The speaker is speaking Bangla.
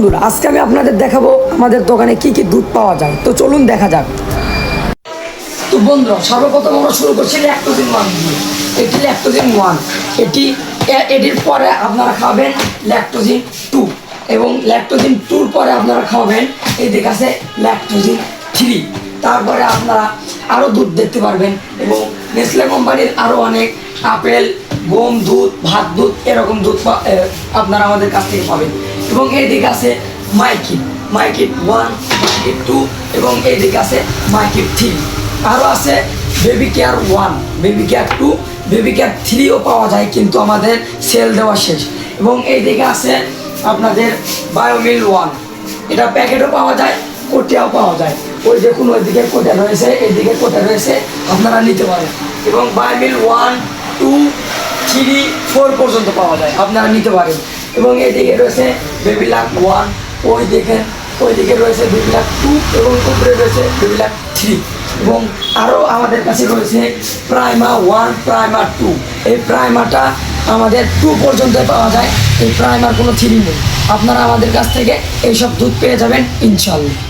বন্ধুরা, আজকে আমি আপনাদের দেখাবো আমাদের দোকানে কি কি দুধ পাওয়া যায়। তো চলুন দেখা যাক। তো বন্ধুরা, সর্বপ্রথম আমরা শুরু করছি ল্যাক্টোজিন ওয়ান দিয়ে। এটি ল্যাক্টোজিন ওয়ান। এটি এটির পরে আপনারা খাবেন ল্যাক্টোজিন টু এবং ল্যাক্টোজিন টুর পরে আপনারা খাবেন এদিকে আছে ল্যাক্টোজিন থ্রি। তারপরে আপনারা আরও দুধ দেখতে পারবেন এবং নেসলে কোম্পানির আরও অনেক আপেল, গম দুধ, ভাত দুধ, এরকম দুধ আপনারা আমাদের কাছ থেকে পাবেন। এবং এইদিকে আছে মাইকিট মাইকিট ওয়ান মাইকিট টু এবং এইদিকে আছে মাইকিট থ্রি আরও আছে baby care one baby care two baby care থ্রিও পাওয়া যায় কিন্তু আমাদের সেল দেওয়া শেষ। এবং এইদিকে আছে আপনাদের বায়োমিল ওয়ান এটা প্যাকেটও পাওয়া যায়, কোটিয়াও পাওয়া যায়। ওই দেখুন ওইদিকে কোটা রয়েছে এইদিকে কোটা রয়েছে, আপনারা নিতে পারেন। এবং Biomil one two three four পর্যন্ত পাওয়া যায়, আপনারা নিতে পারেন। এবং এইদিকে রয়েছে বেবি লাক ওয়ান ওই দেখেন ওইদিকে রয়েছে বেবি লাক টু এবং উপরে রয়েছে বেবি লাক থ্রি এবং আরও আমাদের কাছে রয়েছে প্রাইমা ওয়ান প্রাইমার টু এই প্রাইমারটা আমাদের টু পর্যন্ত পাওয়া যায়, এই প্রাইমার কোনো থ্রি নেই। আপনারা আমাদের কাছ থেকে এইসব দুধ পেয়ে যাবেন, ইনশাল্লাহ।